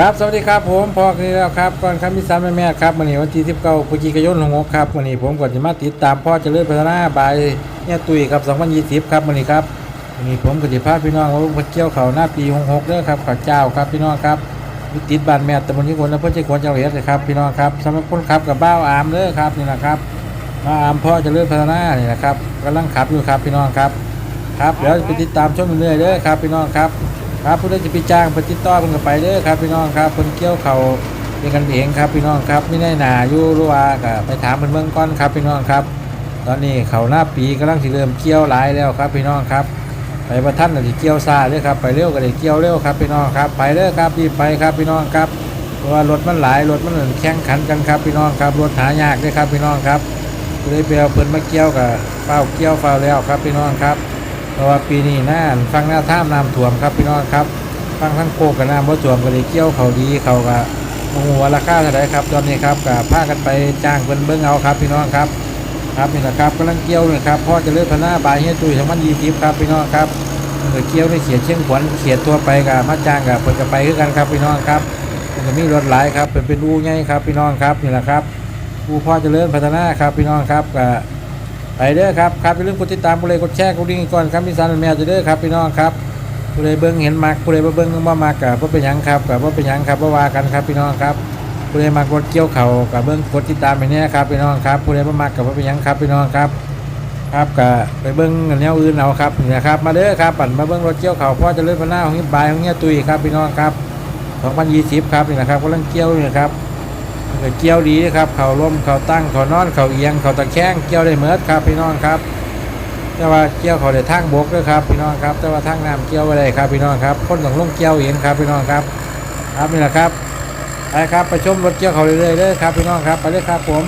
ครับสวัสดีครับผมพอกันแล้วครับก่อนคำพิสานแม่แม่ครับวันนี้วันที่19พฤศจิกายน66ครับวันนี้ผมก็จะมาติดตามพ่อจะเจริญพัฒนาบายเนี่ยตุยครับ2020ครับวันนี้ครับวันนี้ผมก็จะพาพี่น้องมาลงไปเกี่ยวเขาหน้าปี66เด้อครับข้าวเจ้าครับพี่น้องครับติดบ้านแม่ตำบลยี่คนอำเภอเชียงขวัญจังหวัดเลยครับพี่น้องครับสำหรับคนขับกับบ้าอามเด้อครับนี่นะครับบ้าอามพ่อจะเจริญพัฒนานี่นะครับกำลังขับอยู่ครับพี่น้องครับครับเดี๋ยวไปติดตามชมเรื่อยๆเด้อครับพี่น้องครับ ครับผู้ใดจะไปจ้างปติต่อเพิ่นก็ไปเด้อครับ พี่น้องครับเพิ่นเกี่ยวเขาเป็นกันเองครับ พี่น้องครับไม่ได้หนาอยู่รือว่าก็ไปถามเพิ่นเบิ่งก่อนครับ พี่น้องครับ ตอนนี้เขาหน้าปีกำลังสิเริ่มเกี่ยวหลายแล้วครับ พี่น้องครับ ไปประทันน่ะสิเกี่ยวซาเด้อครับไปเร็วก็ได้เกี่ยวเร็วครับ พี่น้องครับ ไปเด้อครับรีบไปครับ พี่น้องครับเพราะว่ารถมันหลายรถมันแข่งขันกันครับ พี่น้องครับรถหายากเด้อครับ พี่น้องครับผู้ใดไปเอาเพิ่นมาเกี่ยวกับเฝ้าเกี่ยวเฝ้าแล้วครับ พี่น้องครับ เพราะว่าปีนี้หน้าฟังหน้าท่ามน้ำท่วมครับพี่น้องครับฟังทั้งโคกกับน้ำว่าท่วมก็เลยเกี่ยวเขาดีเขาก็โอ้โหราคาเท่าไรครับตอนนี้ครับกับพากันไปจ้างเพิ่นเบิ้งเอาครับ พี่น้องครับ ครับนี่แหละครับกำลังเกี่ยวเลยครับพ่อเจะเลื่อนพนาบายเฮียตุยสองพันยี่สิบครับพี่น้องครับเกิดเกี่ยวในเขียดเชียงขวัญเขียดทั่วไปกับมาจ้างกับเพิ่นก็ไปคือกันครับพี่น้องครับมันมีรถหลายครับเป็นเป็นอูไงครับพี่น้องครับนี่แหละครับอูพ่อเจะเลื่อนพัฒนาครับพี่น้องครับกับ ไปเด้อครับครับอย่าลืมกดติดตามผู้ใดกดแชร์กดดิ่งก่อนครับมีสารแมวจะเด้อครับพี่น้องครับผู้ใดเบิ่งเห็นมักผู้ใดบ่เบิ่งบ่มักกับบ่เป็นยังครับกับบ่เป็นยังครับบ่ว่ากันครับพี่น้องครับผู้ใดมักกดเกี่ยวเข่ากับเบิ่งกดติดตามไปเนี่ยครับพี่น้องครับผู้ใดบ่มักกับบ่เป็นยังครับพี่น้องครับครับกับไปเบิ่งแนวอื่นเอาครับนี่นะครับมาเด้อครับปั่นมาเบิ่งรถเกี่ยวเข่าพ่อจะเลื่อนมาหน้าของนี้บายของเนี้ยตุยครับพี่น้องครับ2020 ครับนี่นะครับกำลังเกี่ยวนี่นะครับ ก็เกี่ยวดีครับ เขาล้มเขาตั้งเขานอนเขาเอียงเขาตะแคงเกี่ยวได้เมือดครับพี่น้องครับ แต่ว่าเกี่ยวเขาได้ทั้งบกด้วยครับพี่น้องครับ แต่ว่าทั้งน้ำเกี่ยวไว้ได้ครับพี่น้องครับคนต้องลงเกี่ยวเองครับพี่น้องครับ ครับนี่แหละครับไปครับไปชมรถเกี่ยวเขาเรื่อยๆเลยครับพี่น้องครับไปเลยครับผม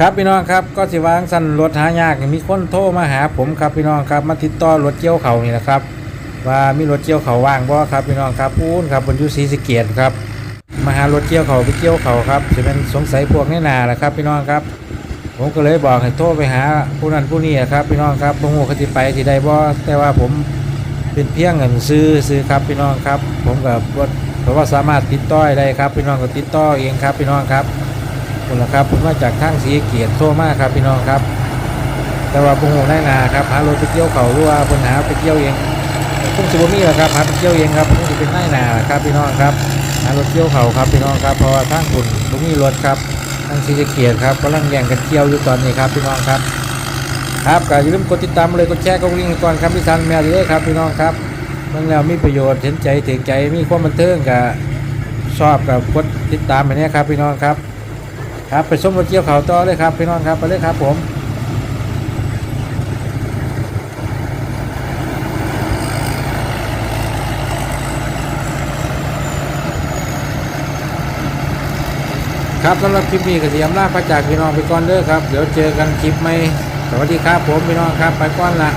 ครับพี่น้องครับก็สิวางสั่นรถหายากมีคนโทรมาหาผมครับพี่น้องครับมาติดต่อรถเกี่ยวเขานี่นะครับ ว่ามีรถเกี่ยวเขาว่างบ่ครับพี่น้องครับพูนครับบนยุสีสเกียรครับมาหารถเกี่ยวเขาไปเกี่ยวเขาครับจะเป็นสงสัยพวกนี่นาแหละครับ พี่น้องครับ ผมก็เลยบอกให้โทรไปหาผู้นั้นผู้นี้ครับ พี่น้องครับบ่ฮู้เขาสิไปสิได้บ่แต่ว่าผมเป็นเพียงเงินซื้อซื้อครับพี่น้องครับ ผมก็บ่เพราะว่าสามารถติดต่อได้ครับ พี่น้องก็ติดต่อเองครับพี่น้องครับ คุณละครับผมมาจากทางสีเกียรติโซมากครับพี่น้องครับ แต่ว่าปุงหงได้นาครับหารถไปเกี่ยวเขาหรือว่าปัญหาไปเกี่ยวเองพุ่งสิบมีแหละครับหาไปเกี่ยวเองครับพุ่งจะเป็นได้นาครับพี่น้องครับหารถเกี่ยวเขาครับพี่น้องครับเพราะว่าทางคุณปุมีรถครับทางสีเกียรติครับกำลังแย่งกันเกี่ยวอยู่ตอนนี้ครับพี่น้องครับครับก็อย่าลืมกดติดตามเลยกดแชร์กดลิงก์ก่อนครับพี่ทันแมวเลยครับพี่น้องครับเมื่อแล้วมีประโยชน์เห็นใจถึงใจมีความบันเทิงกับชอบกับกดติดตามไปเนี่ยครับพี่น้องครับ ครับไปส้มรถเกี่ยวเขาต่อเลยครับพี่น้องครับไปเลยครับผมครับสำหรับคลิปนี้ก็เสียมลาพระจากพี่น้องไปก่อนเด้อครับ เดี๋ยวเจอกันคลิปใหม่สวัสดีครับผมพี่น้องครับไปก่อนละ